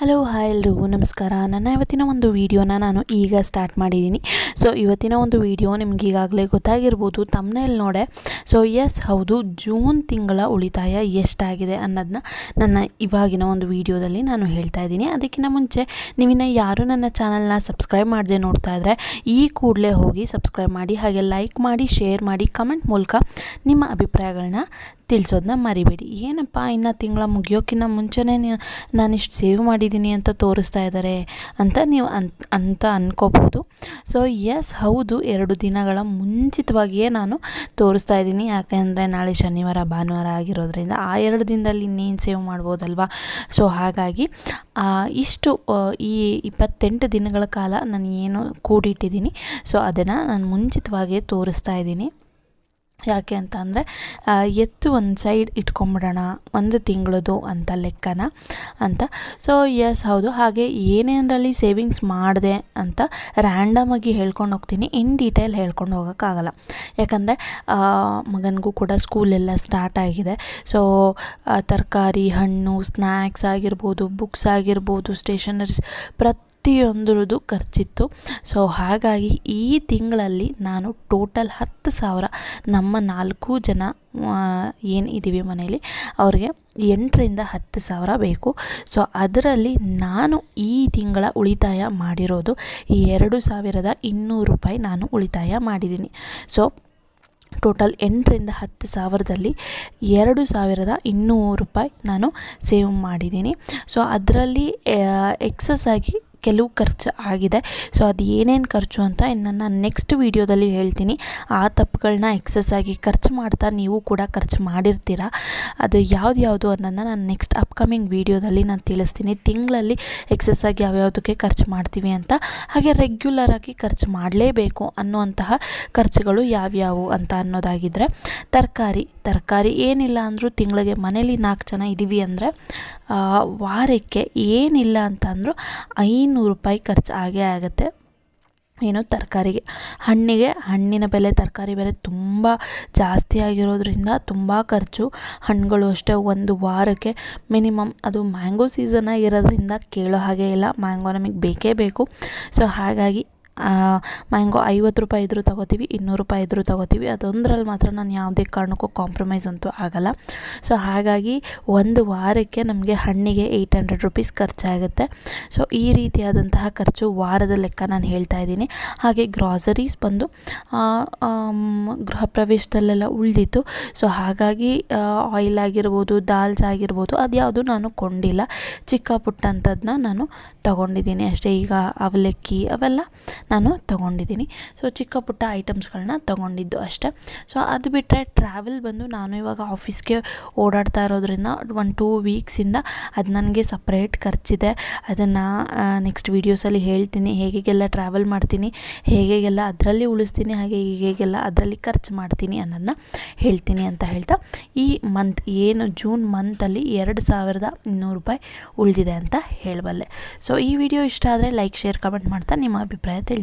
Hello hi ಎಲ್ರಿಗೂ ನಮಸ್ಕಾರ. ನನ್ನ ಇವತ್ತಿನ ಒಂದು ವೀಡಿಯೋನ ನಾನು ಈಗ ಸ್ಟಾರ್ಟ್ ಮಾಡಿದ್ದೀನಿ. ಸೊ ಇವತ್ತಿನ ಒಂದು ವೀಡಿಯೋ ನಿಮ್ಗೆ ಈಗಾಗಲೇ ಗೊತ್ತಾಗಿರ್ಬೋದು. ತಮ್ಮನೇಲಿ ನೋಡೆ. ಸೊ ಎಸ್ ಹೌದು, ಜೂನ್ ತಿಂಗಳ ಉಳಿತಾಯ ಎಷ್ಟಾಗಿದೆ ಅನ್ನೋದನ್ನ ನನ್ನ ಇವಾಗಿನ ಒಂದು ವೀಡಿಯೋದಲ್ಲಿ ನಾನು ಹೇಳ್ತಾ ಇದ್ದೀನಿ. ಅದಕ್ಕಿಂತ ಮುಂಚೆ ನೀವಿನ ಯಾರು ನನ್ನ ಚಾನಲ್ನ ಸಬ್ಸ್ಕ್ರೈಬ್ ಮಾಡದೆ ನೋಡ್ತಾ ಇದ್ದರೆ ಈ ಕೂಡಲೇ ಹೋಗಿ ಸಬ್ಸ್ಕ್ರೈಬ್ ಮಾಡಿ, ಹಾಗೆ ಲೈಕ್ ಮಾಡಿ ಶೇರ್ ಮಾಡಿ ಕಮೆಂಟ್ ಮೂಲಕ ನಿಮ್ಮ ಅಭಿಪ್ರಾಯಗಳನ್ನ ತಿಳಿಸೋದನ್ನ ಮರಿಬೇಡಿ. ಏನಪ್ಪ ಇನ್ನು ತಿಂಗಳ ಮುಗಿಯೋಕ್ಕಿಂತ ಮುಂಚೆನೇ ನಾನಿಷ್ಟು ಸೇವ್ ಮಾಡಿದ್ದೀನಿ ಅಂತ ತೋರಿಸ್ತಾ ಇದ್ದಾರೆ ಅಂತ ನೀವು ಅಂತ ಅಂದ್ಕೋಬೋದು ಸೊ ಎಸ್ ಹೌದು, ಎರಡು ದಿನಗಳ ಮುಂಚಿತವಾಗಿಯೇ ನಾನು ತೋರಿಸ್ತಾ ಇದ್ದೀನಿ. ಯಾಕೆಂದರೆ ನಾಳೆ ಶನಿವಾರ, ಭಾನುವಾರ ಆಗಿರೋದ್ರಿಂದ ಆ ಎರಡು ದಿನದಲ್ಲಿ ಇನ್ನೇನು ಸೇವ್ ಮಾಡ್ಬೋದಲ್ವಾ? ಸೊ ಹಾಗಾಗಿ ಇಷ್ಟು ಈ ಇಪ್ಪತ್ತೆಂಟು ದಿನಗಳ ಕಾಲ ನಾನು ಏನು ಕೂಡಿಟ್ಟಿದ್ದೀನಿ. ಸೊ ಅದನ್ನು ನಾನು ಮುಂಚಿತವಾಗಿಯೇ ತೋರಿಸ್ತಾ ಇದ್ದೀನಿ. ಯಾಕೆ ಅಂತ ಅಂದರೆ ಎತ್ತು ಒಂದು ಸೈಡ್ ಇಟ್ಕೊಂಬಿಡೋಣ, ಒಂದು ತಿಂಗಳದು ಅಂತ ಲೆಕ್ಕನ ಅಂತ. ಸೊ ಎಸ್ ಹೌದು. ಹಾಗೆ ಏನೇನರಲ್ಲಿ ಸೇವಿಂಗ್ಸ್ ಮಾಡಿದೆ ಅಂತ ರ್ಯಾಂಡಮ್ ಆಗಿ ಹೇಳ್ಕೊಂಡು ಹೋಗ್ತೀನಿ. ಇನ್ ಡೀಟೇಲ್ ಹೇಳ್ಕೊಂಡು ಹೋಗೋಕ್ಕಾಗಲ್ಲ. ಯಾಕಂದರೆ ಮಗನಿಗೂ ಕೂಡ ಸ್ಕೂಲೆಲ್ಲ ಸ್ಟಾರ್ಟ್ ಆಗಿದೆ. ಸೊ ತರಕಾರಿ, ಹಣ್ಣು ಸ್ನ್ಯಾಕ್ಸ್ ಆಗಿರ್ಬೋದು ಬುಕ್ಸ್ ಆಗಿರ್ಬೋದು ಸ್ಟೇಷನರೀಸ್ ಪ್ರತಿ ಪ್ರತಿಯೊಂದ್ರದ್ದು ಖರ್ಚಿತ್ತು. ಸೊ ಹಾಗಾಗಿ ಈ ತಿಂಗಳಲ್ಲಿ ನಾನು ಟೋಟಲ್ ಹತ್ತು ಸಾವಿರ ನಮ್ಮ ನಾಲ್ಕು ಜನ ಏನು ಇದ್ದೀವಿ ಮನೆಯಲ್ಲಿ ಅವ್ರಿಗೆ ಎಂಟರಿಂದ ಹತ್ತು ಸಾವಿರ ಬೇಕು. ಸೊ ಅದರಲ್ಲಿ ನಾನು ಈ ತಿಂಗಳ ಉಳಿತಾಯ ಮಾಡಿರೋದು ಎರಡು ಸಾವಿರದ ಇನ್ನೂರು ರೂಪಾಯಿ ನಾನು ಉಳಿತಾಯ ಮಾಡಿದ್ದೀನಿ. ಸೊ ಟೋಟಲ್ ಎಂಟರಿಂದ ಹತ್ತು ಸಾವಿರದಲ್ಲಿ ಎರಡು ಸಾವಿರದ ಇನ್ನೂರು ರೂಪಾಯಿ ನಾನು ಸೇವ್ ಮಾಡಿದ್ದೀನಿ. ಸೊ ಅದರಲ್ಲಿ ಎಕ್ಸಸ್ ಆಗಿ ಕೆಲವು ಖರ್ಚು ಆಗಿದೆ. ಸೊ ಅದು ಏನೇನು ಖರ್ಚು ಅಂತ ನಾನು ನೆಕ್ಸ್ಟ್ ವೀಡಿಯೋದಲ್ಲಿ ಹೇಳ್ತೀನಿ. ಆ ತಪ್ಪುಗಳನ್ನ ಎಕ್ಸಸ್ ಆಗಿ ಖರ್ಚು ಮಾಡ್ತಾ ನೀವು ಕೂಡ ಖರ್ಚು ಮಾಡಿರ್ತೀರ? ಅದು ಯಾವ್ದು ಯಾವುದು ಅನ್ನೋದನ್ನ ನಾನು ನೆಕ್ಸ್ಟ್ ಅಪ್ಕಮಿಂಗ್ ವೀಡಿಯೋದಲ್ಲಿ ನಾನು ತಿಳಿಸ್ತೀನಿ. ತಿಂಗಳಲ್ಲಿ ಎಕ್ಸಸ್ ಆಗಿ ಯಾವ್ಯಾವುದಕ್ಕೆ ಖರ್ಚು ಮಾಡ್ತೀವಿ ಅಂತ, ಹಾಗೆ ರೆಗ್ಯುಲರ್ ಆಗಿ ಖರ್ಚು ಮಾಡಲೇಬೇಕು ಅನ್ನುವಂತಹ ಖರ್ಚುಗಳು ಯಾವ್ಯಾವು ಅಂತ ಅನ್ನೋದಾಗಿದ್ದರೆ ತರಕಾರಿ. ತರಕಾರಿ ಏನಿಲ್ಲ ಅಂದರೂ ತಿಂಗಳಿಗೆ ಮನೇಲಿ ನಾಲ್ಕು ಜನ ಇದ್ದೀವಿ ಅಂದರೆ ವಾರಕ್ಕೆ ಏನಿಲ್ಲ ಅಂತಂದರೂ ಐನೂರು ರೂಪಾಯಿ ಖರ್ಚು ಆಗೇ ಆಗುತ್ತೆ. ಏನು ತರಕಾರಿಗೆ. ಹಣ್ಣಿಗೆ, ಹಣ್ಣಿನ ಬೆಲೆ, ತರಕಾರಿ ಬೆಲೆ ತುಂಬ ಜಾಸ್ತಿ ಆಗಿರೋದ್ರಿಂದ ತುಂಬ ಖರ್ಚು. ಹಣ್ಣುಗಳು ಅಷ್ಟೇ ಒಂದು ವಾರಕ್ಕೆ ಮಿನಿಮಮ್ ಅದು ಮ್ಯಾಂಗೋ ಸೀಸನ್ ಆಗಿರೋದ್ರಿಂದ ಕೇಳೋ ಹಾಗೆ ಇಲ್ಲ. ಮ್ಯಾಂಗೋ ನಮಗೆ ಬೇಕೇ ಬೇಕು. ಸೊ ಹಾಗಾಗಿ ಮ್ಯಾಂಗೋ ಐವತ್ತು ರೂಪಾಯಿ ಇದ್ದರೂ ತೊಗೋತೀವಿ, ಇನ್ನೂರು ರೂಪಾಯಿ ಇದ್ದರೂ ತೊಗೋತೀವಿ. ಅದೊಂದರಲ್ಲಿ ಮಾತ್ರ ನಾನು ಯಾವುದೇ ಕಾರಣಕ್ಕೂ ಕಾಂಪ್ರಮೈಸ್ ಅಂತೂ ಆಗಲ್ಲ. ಸೊ ಹಾಗಾಗಿ ಒಂದು ವಾರಕ್ಕೆ ನಮಗೆ ಹಣ್ಣಿಗೆ ಏಯ್ಟ್ ಹಂಡ್ರೆಡ್ ರುಪೀಸ್ ಖರ್ಚಾಗುತ್ತೆ. ಸೊ ಈ ರೀತಿಯಾದಂತಹ ಖರ್ಚು ವಾರದ ಲೆಕ್ಕ ನಾನು ಹೇಳ್ತಾ ಇದ್ದೀನಿ. ಹಾಗೆ ಗ್ರಾಸರೀಸ್ ಬಂದು ಗೃಹ ಪ್ರವೇಶದಲ್ಲೆಲ್ಲ ಉಳಿದಿತ್ತು. ಸೊ ಹಾಗಾಗಿ ಆಯಿಲ್ ಆಗಿರ್ಬೋದು ದಾಲ್ಸ್ ಆಗಿರ್ಬೋದು ಅದು ಯಾವುದು ನಾನು ಕೊಂಡಿಲ್ಲ. ಚಿಕ್ಕ ಪುಟ್ಟಂಥದ್ದನ್ನ ನಾನು ತಗೊಂಡಿದ್ದೀನಿ. ಅಷ್ಟೇ ಈಗ ಅವಲಕ್ಕಿ ಅವೆಲ್ಲ ನಾನು ತೊಗೊಂಡಿದ್ದೀನಿ. ಸೊ ಚಿಕ್ಕ ಪುಟ್ಟ ಐಟಮ್ಸ್ಗಳನ್ನ ತೊಗೊಂಡಿದ್ದು ಅಷ್ಟೇ. ಸೊ ಅದು ಬಿಟ್ಟರೆ ಟ್ರಾವೆಲ್ ಬಂದು ನಾನು ಇವಾಗ ಆಫೀಸ್ಗೆ ಓಡಾಡ್ತಾ ಇರೋದ್ರಿಂದ ಒನ್ ಟೂ ವೀಕ್ಸಿಂದ ಅದು ನನಗೆ ಸಪ್ರೇಟ್ ಖರ್ಚಿದೆ. ಅದನ್ನು ನೆಕ್ಸ್ಟ್ ವೀಡಿಯೋಸಲ್ಲಿ ಹೇಳ್ತೀನಿ. ಹೇಗೆಲ್ಲ ಟ್ರಾವೆಲ್ ಮಾಡ್ತೀನಿ ಹೇಗೆಲ್ಲ ಅದರಲ್ಲಿ ಉಳಿಸ್ತೀನಿ, ಹಾಗೆ ಹೇಗೆಲ್ಲ ಅದರಲ್ಲಿ ಖರ್ಚು ಮಾಡ್ತೀನಿ ಅನ್ನೋದನ್ನ ಹೇಳ್ತೀನಿ ಅಂತ ಹೇಳ್ತಾ, ಈ ಮಂತ್ ಏನು ಜೂನ್ ಮಂತಲ್ಲಿ ಎರಡು ಸಾವಿರದ ಇನ್ನೂರು ರೂಪಾಯಿ ಉಳಿದಿದೆ ಅಂತ ಹೇಳಬಲ್ಲೆ. ಸೊ ಈ ವಿಡಿಯೋ ಇಷ್ಟ ಆದರೆ ಲೈಕ್ ಶೇರ್ ಕಮೆಂಟ್ ಮಾಡ್ತಾ ನಿಮ್ಮ ಅಭಿಪ್ರಾಯ ತಿಳಿ